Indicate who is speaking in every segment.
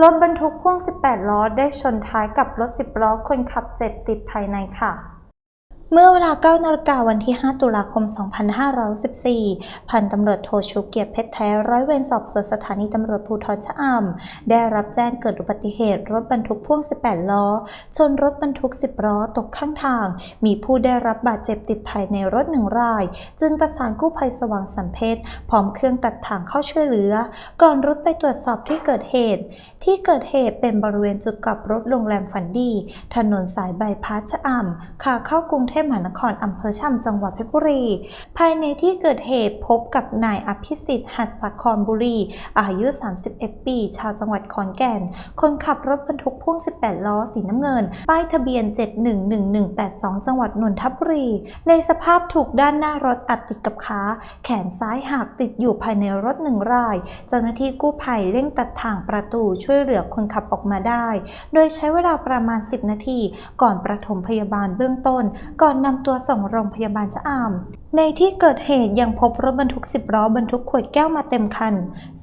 Speaker 1: รถบรรทุกพ่วง 18 ล้อ ได้ชนท้ายกับรถ 10 ล้อ คนขับเจ็บติดภายในค่ะ เมื่อเวลา9นาฬิกาวันที่ 5 ตุลาคม 2514 พันตำรวจโทชูเกียรติเพชรแท้ร้อยเวรสอบสวนสถานีตำรวจภูธรชะอำได้รับแจ้งเกิดอุบัติเหตุรถบรรทุกพ่วง 18 ล้อ ชนรถบรรทุก 10 ล้อตกข้างทาง มีผู้ได้รับบาดเจ็บติดภายในรถหนึ่งราย จึงประสานกู้ภัยสว่างสรรเพชรพร้อมเครื่องตัดถ่างเข้าช่วยเหลือ ก่อนรุดไปตรวจสอบที่เกิดเหตุ ที่เกิดเหตุเป็นบริเวณจุดกลับรถโรงแรมฝันดี ถนนสายบายพาสชะอำขาเข้ากรุงเทพมหานครอำเภอชะอำจังหวัดเพชรบุรี ภายในที่เกิดเหตุพบกับนายอภิสิทธิ์หัดสครบุรี อายุ 31 ปี ชาวจังหวัดขอนแก่น คนขับรถบรรทุกพ่วง 18 ล้อสีน้ำเงิน ป้ายทะเบียน 711182 จังหวัดนนทบุรี ในสภาพถูกด้านหน้ารถอัดติดกับขาแขนซ้ายหักติดอยู่ภายในรถหนึ่งราย เจ้าหน้าที่กู้ภัยเร่งตัดถางประตูช่วยเหลือคนขับออกมาได้ โดยใช้เวลาประมาณ 10 นาที ก่อนประถมพยาบาลเบื้องต้น ก่อนนำตัวส่งโรงพยาบาลชะอำในที่เกิดเหตุยังพบรถบรรทุก 10 ล้อบรรทุกขวดแก้วมาเต็มคัน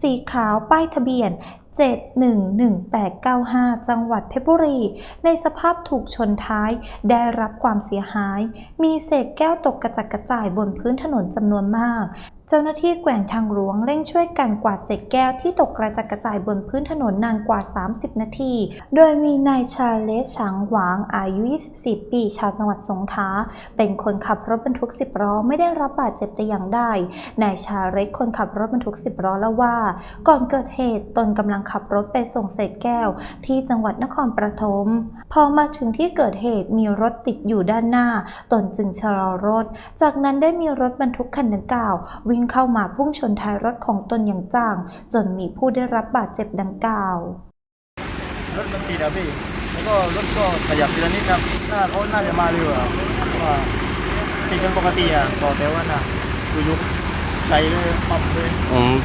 Speaker 1: สีขาวป้ายทะเบียน 711895 จังหวัดเพชรบุรี ในสภาพถูกชนท้ายได้รับความเสียหาย มีเศษแก้วตกกระจัดกระจายบนพื้นถนนจำนวนมาก เจ้าหน้าที่แกว่งทางหลวงเร่งช่วยกันกวาดเศษแก้วที่ตกกระจัดกระจายบนพื้นถนนนานกว่า 30 นาที โดยมีนายชาเลสฉางหวางอายุ 24 ปี ชาวจังหวัดสงขลา เป็นคนขับรถบรรทุก 10 ล้อไม่ได้รับบาดเจ็บแต่อย่างใด นายชาเล็กคนขับรถบรรทุก 10 ล้อเล่าว่า ก่อนเกิดเหตุตนกำลังขับรถไปส่งเศษแก้ว ที่จังหวัดนครปฐม พอมาถึงที่เกิดเหตุมีรถติดอยู่ด้านหน้า ตนจึงชะลอรถ จากนั้นได้มีรถบรรทุกคันดังกล่าววิ่งเข้ามาพุ่งชนท้ายรถของตนอย่างจังจนมีผู้ได้รับบาดเจ็บดังกล่าว
Speaker 2: รถมันติดอะพี่แล้วก็รถก็ขยับทีละนิดครับน่าเขาน่าจะมาเร็วอะเพราะว่าติดกันปกติอะบอกแต่ว่าน่ะอยู่ๆใส่เลยปั๊บเลย
Speaker 3: อืม